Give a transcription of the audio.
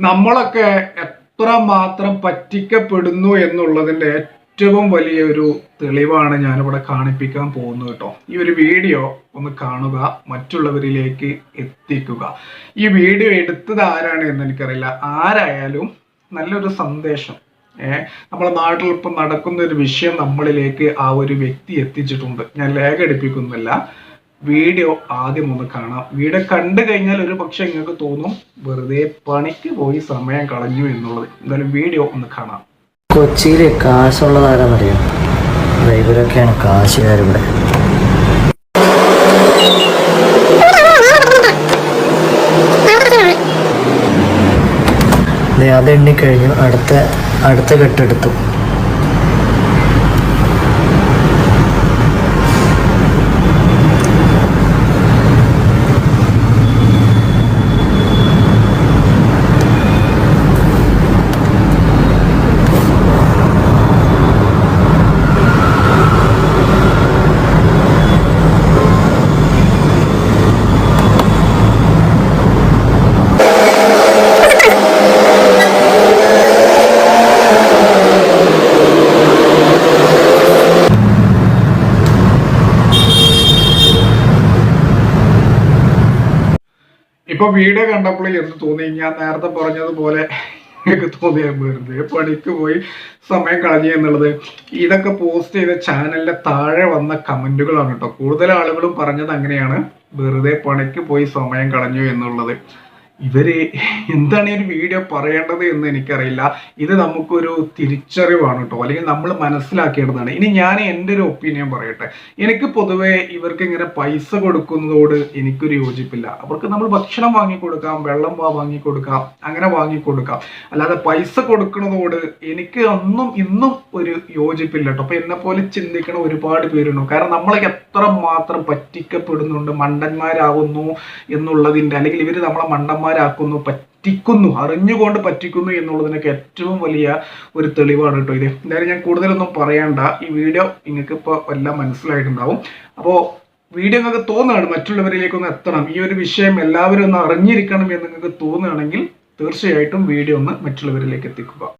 നമ്മളൊക്കെ എത്ര മാത്രം പറ്റിക്കപ്പെടുന്നു എന്നുള്ളതിന്റെ ഏറ്റവും വലിയൊരു തെളിവാണ് ഞാനിവിടെ കാണിപ്പിക്കാൻ പോകുന്നത് കേട്ടോ. ഈ ഒരു വീഡിയോ ഒന്ന് കാണുക മറ്റുള്ളവരിലേക്ക് എത്തിക്കുക. ഈ വീഡിയോ എടുത്തത് ആരാണ് എന്ന് എനിക്കറിയില്ല. ആരായാലും നല്ലൊരു സന്ദേശം. ഏഹ് നമ്മുടെ നാട്ടിൽ ഇപ്പം നടക്കുന്ന ഒരു വിഷയം നമ്മളിലേക്ക് ആ ഒരു വ്യക്തി എത്തിച്ചിട്ടുണ്ട്. ഞാൻ ലേഖടിപ്പിക്കുന്നില്ല വീഡിയോ ആദ്യം ഒന്ന് കാണാം. വീഡിയോ കണ്ടു കഴിഞ്ഞാൽ ഒരു പക്ഷെ നിങ്ങൾക്ക് തോന്നും വെറുതെ പണിക്ക് പോയി സമയം കളഞ്ഞു എന്നുള്ളത്. എന്തായാലും വീഡിയോ ഒന്ന് കാണാം. കൊച്ചിയിൽ കാശുള്ളത് ആരാന്നറിയാം ദാ ഇവരൊക്കെയാണ് കാശുകാരിവിടെ. അത് എണ്ണിക്കഴിഞ്ഞു അടുത്ത അടുത്ത കെട്ടെടുത്തു. ഇപ്പൊ വീഡിയോ കണ്ടപ്പോൾ എന്ത് തോന്നി? ഞാൻ നേരത്തെ പറഞ്ഞതുപോലെ എനിക്ക് തോന്നിയ വെറുതെ പണിക്ക് പോയി സമയം കളഞ്ഞു എന്നുള്ളത്. ഇതൊക്കെ പോസ്റ്റ് ചെയ്ത ചാനലിന്റെ താഴെ വന്ന കമന്റുകളാണ് കേട്ടോ. കൂടുതൽ ആളുകളും പറഞ്ഞത് അങ്ങനെയാണ്. വെറുതെ പണിക്ക് പോയി സമയം കളഞ്ഞു എന്നുള്ളത്. ഇവർ എന്താണ് ഈ ഒരു വീഡിയോ പറയേണ്ടത് എന്ന് എനിക്കറിയില്ല. ഇത് നമുക്കൊരു തിരിച്ചറിവാണ് കേട്ടോ അല്ലെങ്കിൽ നമ്മൾ മനസ്സിലാക്കേണ്ടതാണ്. ഇനി ഞാൻ എന്റെ ഒരു ഒപ്പീനിയൻ പറയട്ടെ. എനിക്ക് പൊതുവെ ഇവർക്ക് ഇങ്ങനെ പൈസ കൊടുക്കുന്നതോട് എനിക്കൊരു യോജിപ്പില്ല. അവർക്ക് നമ്മൾ ഭക്ഷണം വാങ്ങിക്കൊടുക്കാം വെള്ളം വാങ്ങി കൊടുക്കാം അങ്ങനെ വാങ്ങി കൊടുക്കാം. അല്ലാതെ പൈസ കൊടുക്കുന്നതോട് എനിക്ക് ഒന്നും ഇന്നും ഒരു യോജിപ്പില്ല കേട്ടോ അപ്പൊ എന്നെ പോലെ ചിന്തിക്കണ ഒരുപാട് പേരുണ്ട്. കാരണം നമ്മളെ എത്ര മാത്രം പറ്റിക്കപ്പെടുന്നുണ്ട് മണ്ടന്മാരാകുന്നു എന്നുള്ളതിന്റെ അല്ലെങ്കിൽ ഇവർ നമ്മളെ മണ്ടന്മാരാക്കുന്നു പറ്റിക്കുന്നു അറിഞ്ഞുകൊണ്ട് പറ്റിക്കുന്നു എന്നുള്ളതിനൊക്കെ ഏറ്റവും വലിയ ഒരു തെളിവാണ് കേട്ടോ ഇത്. എന്തായാലും ഞാൻ കൂടുതലൊന്നും പറയണ്ട. ഈ വീഡിയോ നിങ്ങൾക്ക് ഇപ്പോൾ എല്ലാം മനസ്സിലായിട്ടുണ്ടാവും. അപ്പോൾ വീഡിയോ നിങ്ങൾക്ക് തോന്നുകയാണ് മറ്റുള്ളവരിലേക്കൊന്ന് എത്തണം. ഈ ഒരു വിഷയം എല്ലാവരും ഒന്ന് അറിഞ്ഞിരിക്കണം എന്ന് നിങ്ങൾക്ക് തോന്നുകയാണെങ്കിൽ തീർച്ചയായിട്ടും വീഡിയോ ഒന്ന് മറ്റുള്ളവരിലേക്ക് എത്തിക്കുക.